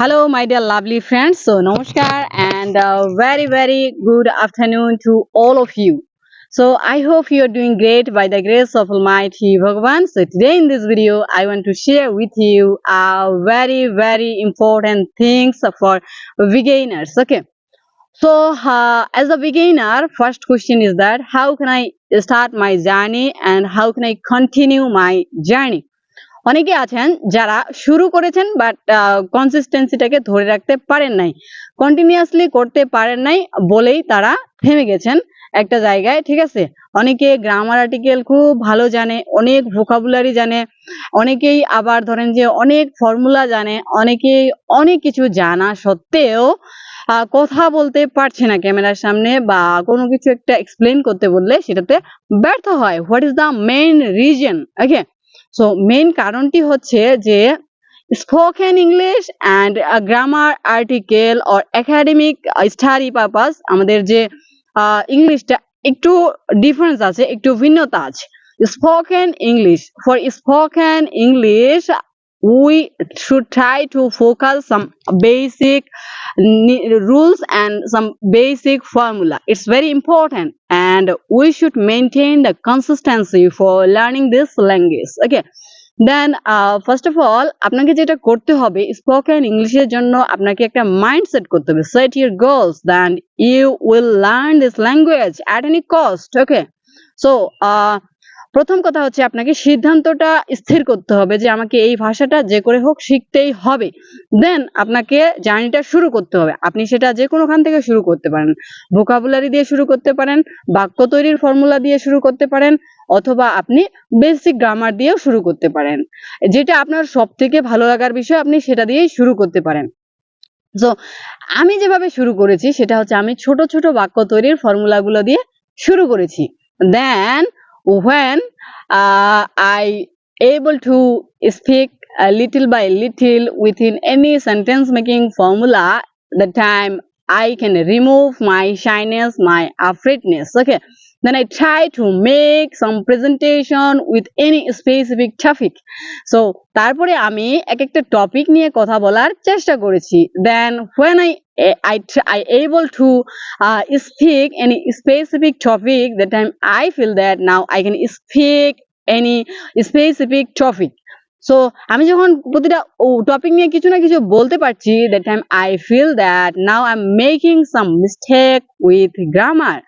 Hello, my dear lovely friends. So, namaskar and uh, very, very good afternoon to all of you. So, I hope you are doing great by the grace of Almighty Bhagavan. So, today in this video, I want to share with you uh, very, very important things for beginners. Okay. So, uh, as a beginner, first question is that how can I start my journey and how can I continue my journey? অনেকে আছেন যারা শুরু করেছেন but কনসিস্টেন্সিটাকে ধরে রাখতে পারেন নাই। Continuously করতে পারেন নাই বলেই তারা থেমে গেছেন একটা জায়গায়, ঠিক আছে? অনেকে গ্রামার আর্টিকেল খুব ভালো জানে, অনেক ভোকাবুলারি জানে, অনেকেই আবার ধরেন যে অনেক ফর্মুলা জানে, অনেকেই অনেক কিছু জানা সত্ত্বেও কথা বলতে পারছে না ক্যামেরার সামনে বা কোনো কিছু একটা এক্সপ্লেন করতে বললে সেটাতে ব্যর্থ হয়। What is the main reason okay so main কারণটি হচ্ছে যে spoken English and grammar article or academic study purpose আমাদের যে ইংলিশটা একটু ডিফারেন্স আছে, একটু ভিন্নতা আছে। Spoken English for spoken English we should try to focus some basic rules and some basic formula. It's very important and we should maintain the consistency for learning this language. Okay. Then first of all আপনাকে যেটা করতে হবে spoken ইংলিশের জন্য আপনাকে একটা mind set করতে হবে। Set your goals then you will learn this language at any cost okay so প্রথম কথা হচ্ছে আপনাকে সিদ্ধান্তটা স্থির করতে হবে যে আমাকে এই ভাষাটা যে করে হোক শিখতেই হবে। দেন আপনাকে জার্নিটা শুরু করতে হবে। আপনি সেটা যে কোনোখান থেকে শুরু করতে পারেন। ভোকাবুলারি দিয়ে শুরু করতে পারেন, বাক্য তৈরির ফর্মুলা দিয়ে শুরু করতে পারেন, অথবা আপনি বেসিক গ্রামার দিয়েও শুরু করতে পারেন। যেটা আপনার সব থেকে ভালো লাগার বিষয়, আপনি সেটা দিয়েই শুরু করতে পারেন। সো আমি যেভাবে শুরু করেছি, সেটা হচ্ছে আমি ছোট ছোট বাক্য তৈরির ফর্মুলাগুলো দিয়ে শুরু করেছি। Then when uh, I able to speak a little by little within any sentence making formula the time I can remove my shyness my afraidness okay then I try to make some presentation with any specific topic so তারপরে আমি এক একটা topic নিয়ে কথা বলার চেষ্টা করেছি then when I I, I able to uh, speak any specific topic that time I feel that now I can speak any specific topic so আমি যখন প্রতিটা টপিক নিয়ে কিছু না কিছু বলতে পারছি that time I feel that now I am making some mistake with grammar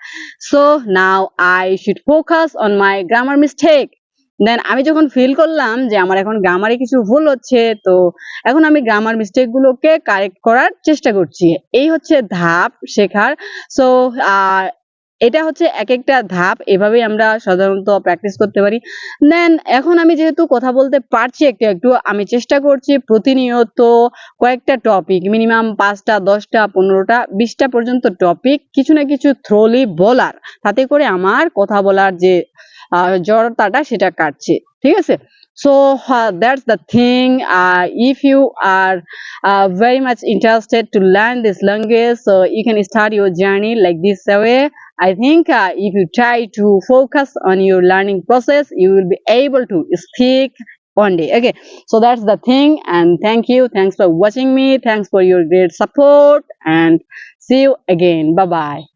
so now I should focus on my grammar mistake then আমি যখন ফিল করলাম যে আমার এখন গ্রামারে কিছু ভুল হচ্ছে, তো এখন আমি গ্রামার মিস্টেক গুলোকে কারেক্ট করার চেষ্টা করছি। এই হচ্ছে ধাপ শেখার। সো এটা হচ্ছে এক একটা ধাপ এভাবে আমরা সাধারণত প্র্যাকটিস করতে পারি। দেন এখন আমি যেহেতু কথা বলতে পারছি একটু একটু আমি চেষ্টা করছি প্রতিনিয়ত কয়েকটা টপিক মিনিমাম পাঁচটা দশটা পনেরোটা বিশটা পর্যন্ত টপিক কিছু না কিছু থ্রোলি বলার। তাতে করে আমার কথা বলার যে জড়তাটা সেটা কাটছে ঠিক আছে? So uh, that's the thing uh, if you are uh, very much interested to learn this language so you journey like this way. I think uh, if you try to focus on your learning process you will be able to speak one day. Okay so that's the thing and thank you. Thanks for watching me. Thanks for your great support and see you again. Bye bye